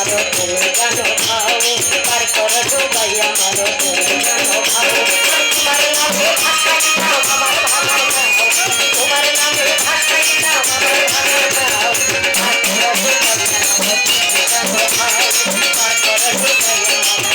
আমার তুমি জানো খাও পার করো সবাই আমার তুমি জানো খাও। তোমার নামে ভাষাই নাও, আমার ভালো নাও তোমার নামে ভাষাই নাও, আমার ভালো নাও পার করো সবাই আমার তুমি জানো খাও পার করো সবাই আমার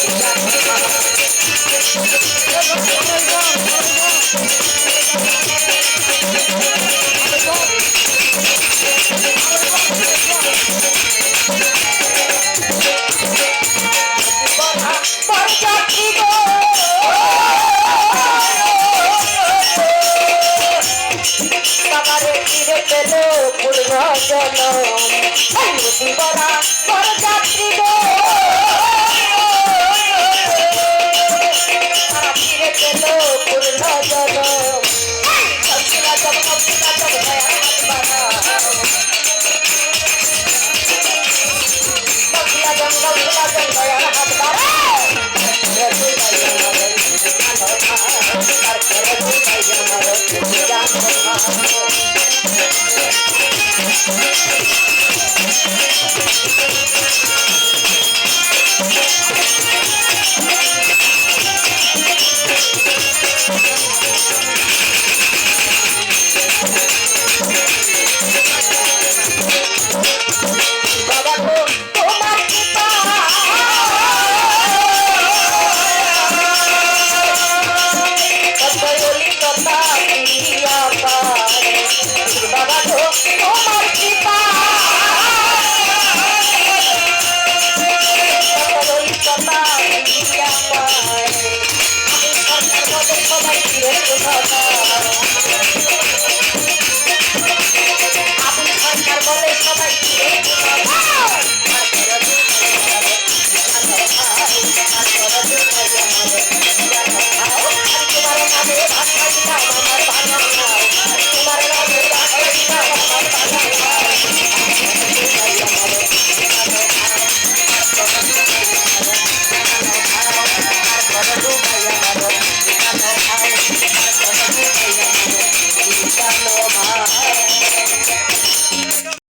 পেল পূর্ণ জনম জান ভাই পিরিয়া